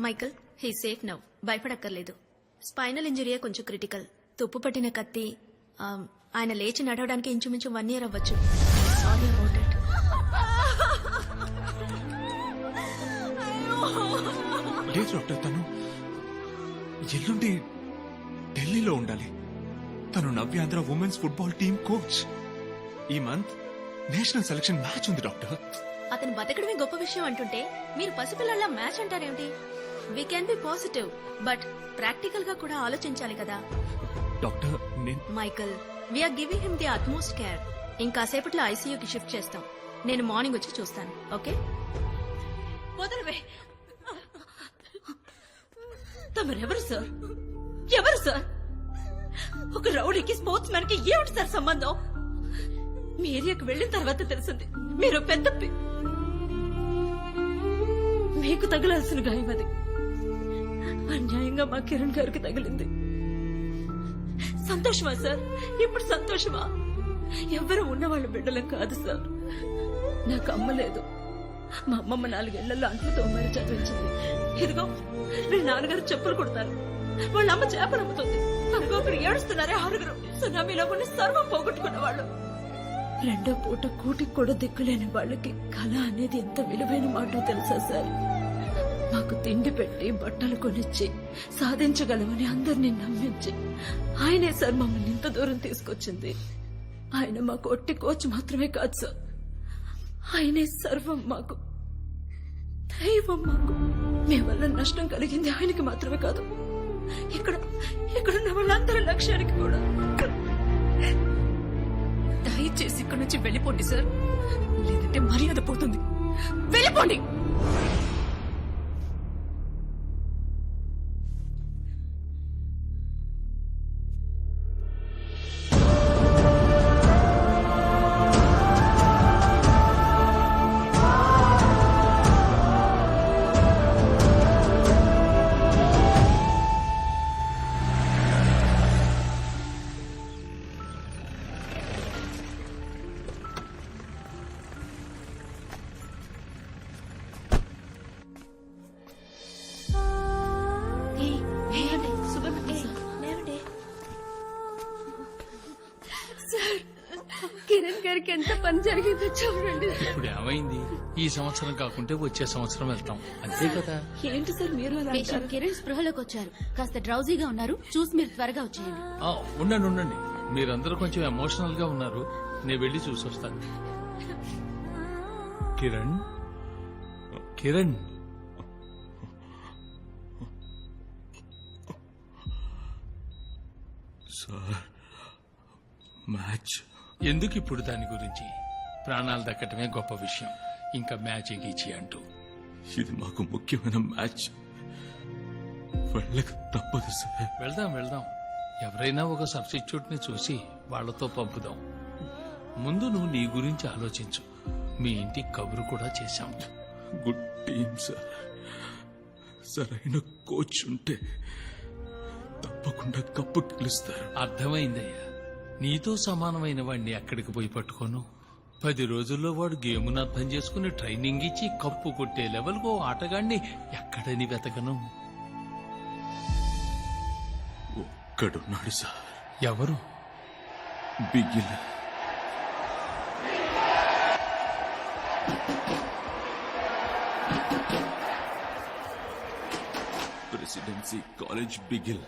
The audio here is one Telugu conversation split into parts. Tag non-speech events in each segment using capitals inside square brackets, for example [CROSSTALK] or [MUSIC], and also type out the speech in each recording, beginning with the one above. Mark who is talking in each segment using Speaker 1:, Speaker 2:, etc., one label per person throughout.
Speaker 1: మైకల్ హీ సేఫ్ నవ్ భయపడక్కర్లేదు స్పైనల్ ఇంజరీయే కొంచెం క్రిటికల్ తుప్పు పట్టిన కత్తి ఆ, ఆయన లేచి నడవడానికి ఇంచుమించు వన్ ఇయర్ అవ్వచ్చు. సారీ అబౌట్ ఇట్
Speaker 2: లేదు డాక్టర్ తను ఎల్లుండి ఢిల్లీలో ఉండాలి. తను Navyandhra women's football team coach ఈ మంత్ నేషనల్ సెలక్షన్ మ్యాచ్ ఉంది డాక్టర్.
Speaker 1: అతను బతకడమే గొప్ప విషయం అంటుంటే మీరు పసిపిల్లల match అంటారేమిటి? We can be positive but ప్రాక్టికల్గా కూడా ఆలోచించాలి కదా.
Speaker 2: డాక్టర్ నేను
Speaker 1: Michael we are giving him the utmost care ఇంకాసేపట్లో ఐసీయూకి shift చేస్తాం. నేను మార్నింగ్ వచ్చి చూస్తాను ఓకే
Speaker 3: వదలవే. తమరెవరు సార్ ఎవరు సార్ ఒక రౌడీకి స్పోర్ట్స్ మ్యాన్కి ఏమిటి సార్ సంబంధం? మీ ఏరియాకి వెళ్ళిన తర్వాత తెలిసింది. మీరు పెద్ద మీకు తగలాల్సిన గాయం అది. అన్యాయంగా మా కిరణ్ గారికి తగిలింది. సంతోషమా సార్? ఇప్పుడు సంతోషమా? ఎవరు ఉన్నవాళ్ళ బిడ్డలం కాదు సార్. నాకు అమ్మ లేదు. మా అమ్మమ్మ నాలుగేళ్ళలో అంట్లు తోమని చదివించింది. ఇదిగో వీళ్ళ నాన్నగారు చెప్పులు కొడతారు. వాళ్ళ అమ్మ చేపలు అమ్ముతుంది అదిగో ఏడుస్తున్నారే ఆరుగురు. సునామీలో కొన్ని సర్వం పోగొట్టుకున్న వాళ్ళు రెండో పూట కూటికి కూడా దిక్కులేని వాళ్ళకి కళ అనేది ఎంత విలువైన మాట తెలుసా సార్? మాకు తిండి పెట్టి బట్టలు కొనిచ్చి సాధించగలమని అందరినీ నమ్మించి ఆయనే సార్ మమ్మల్ని ఇంత దూరం తీసుకొచ్చింది. ఆయన మాకు ఒట్టి కోచ్ మాత్రమే కాదు సార్. ఆయనే సర్వం మాకు. దైవం మాకు. మీ వల్ల నష్టం కలిగింది ఆయనకి మాత్రమే కాదు. ఇక్కడ ఇక్కడున్న వాళ్ళందరి లక్ష్యానికి కూడా. దయచేసి ఇక్కడ నుంచి వెళ్ళిపోండి సార్. లేదంటే మర్యాద పోతుంది. వెళ్ళిపోండి!
Speaker 1: గారికి ఎంత పని జరిగిందో చూడండి.
Speaker 4: ఇప్పుడు ఏమైంది? ఈ సంవత్సరం కాకుంటే వచ్చే సంవత్సరం వెళ్తాం. అంతే కదా?
Speaker 3: ఏంటి సార్ మీరు అలా
Speaker 5: పేషెంట్
Speaker 3: అంటారు?
Speaker 5: కిరణ్ స్పృహలోకి వచ్చారు. కాస్త డ్రౌజీగా ఉన్నారు. చూసి మీరు త్వరగా వచ్చేయండి.
Speaker 4: ఆ, ఉండండి ఉండండి. మీరందరూ కొంచెం ఎమోషనల్గా ఉన్నారు. నేను వెళ్ళి చూసి వస్తాను కిరణ్? కిరణ్?
Speaker 2: Sir match.
Speaker 4: ఎందుకు ఇప్పుడు దాని గురించి? ప్రాణాలు దక్కటమే గొప్ప విషయం. ఇంకా మ్యాచ్ గీచి అంటూ.
Speaker 2: ఇది మాకు ముఖ్యమైన మ్యాచ్. వెళ్ళక తప్పదు సార్.
Speaker 4: వెళ్దాం వెళ్దాం. ఎవరైనా ఒక సబ్స్టిట్యూట్ని చూసి వాళ్ళతో పంపుదాం. ముందు నువ్వు నీ గురించి ఆలోచించు. మీ ఇంటికి కబురు కూడా చేశాం.
Speaker 2: Good team sir. సరైన కోచ్ ఉంటే తప్పకుండా కప్పు గెలుస్తారు.
Speaker 4: అర్థమైందయ్యా. నీతో సమానమైన వాడిని ఎక్కడికి పోయి పట్టుకోను? పది రోజుల్లో వాడు గేమును అర్థం చేసుకుని ట్రైనింగ్ ఇచ్చి కప్పు కొట్టే లెవెల్కు ఆటగాడిని ఎక్కడని వెతకను.
Speaker 2: ఒక్కడున్నాడు సార్.
Speaker 4: ఎవరు?
Speaker 2: బిగిల్.
Speaker 6: Presidency college Bigil.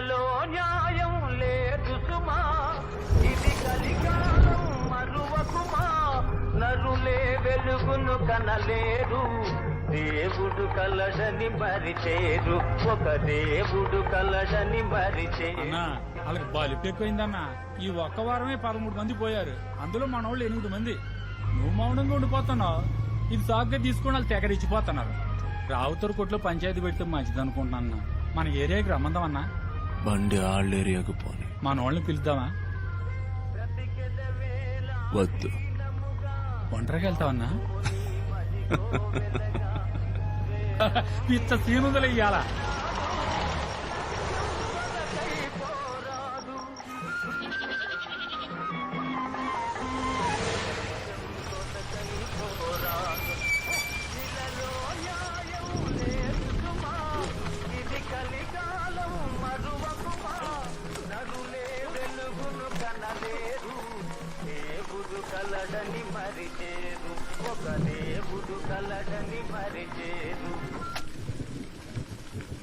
Speaker 7: ఇలలో న్యాయం లేదు సుమా ఇది కలికాలం మరువకుమా? నరులే వెలుగును కనలేరు. దేవుడు కలడని మరిచేరు. ఒక దేవుడు కలడని మరిచేరు.
Speaker 8: అన్నా వాళ్ళకి బలుపు ఎక్కువైందన్నా. ఈ ఒక్క వారమే పదమూడు మంది పోయారు. అందులో మన వాళ్ళు ఎనిమిది మంది. నువ్వు మౌనంగా ఉండిపోతున్నావు. ఇది సాగ్గా తీసుకుని వాళ్ళు తెగరిచ్చిపోతున్నారు రావుతూరు కొట్లో పంచాయతీ పెడితే మంచిది అనుకుంటున్నా మన ఏరియాకి రమ్మందామన్నా
Speaker 2: బండి ఆళ్ళ ఏరియాకు పోని.
Speaker 8: మన వాళ్ళని పిలుద్దామా?
Speaker 2: వద్దు.
Speaker 8: ఒంటరికి వెళ్తావన్నా? [LAUGHS] పిచ్చ సీనుదలు ఇయ్యాలా.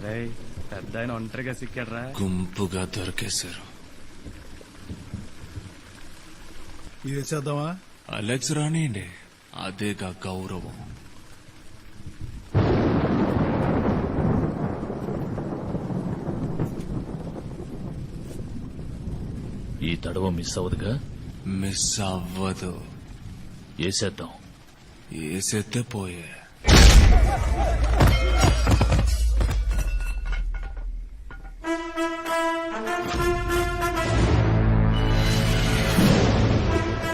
Speaker 8: పెద్ద ఆయన ఒంటరిగా సిక్కాడ్రా.
Speaker 2: గుంపుగా దొరికేశారు
Speaker 9: ఇది చేద్దామా?
Speaker 2: అలెక్స్ రానియండి అదేగా గౌరవం.
Speaker 10: ఈ తడవ మిస్ అవ్వదుగా?
Speaker 2: మిస్ అవ్వదు.
Speaker 10: వేసేద్దాం
Speaker 2: ఏసెత్తే పోయే.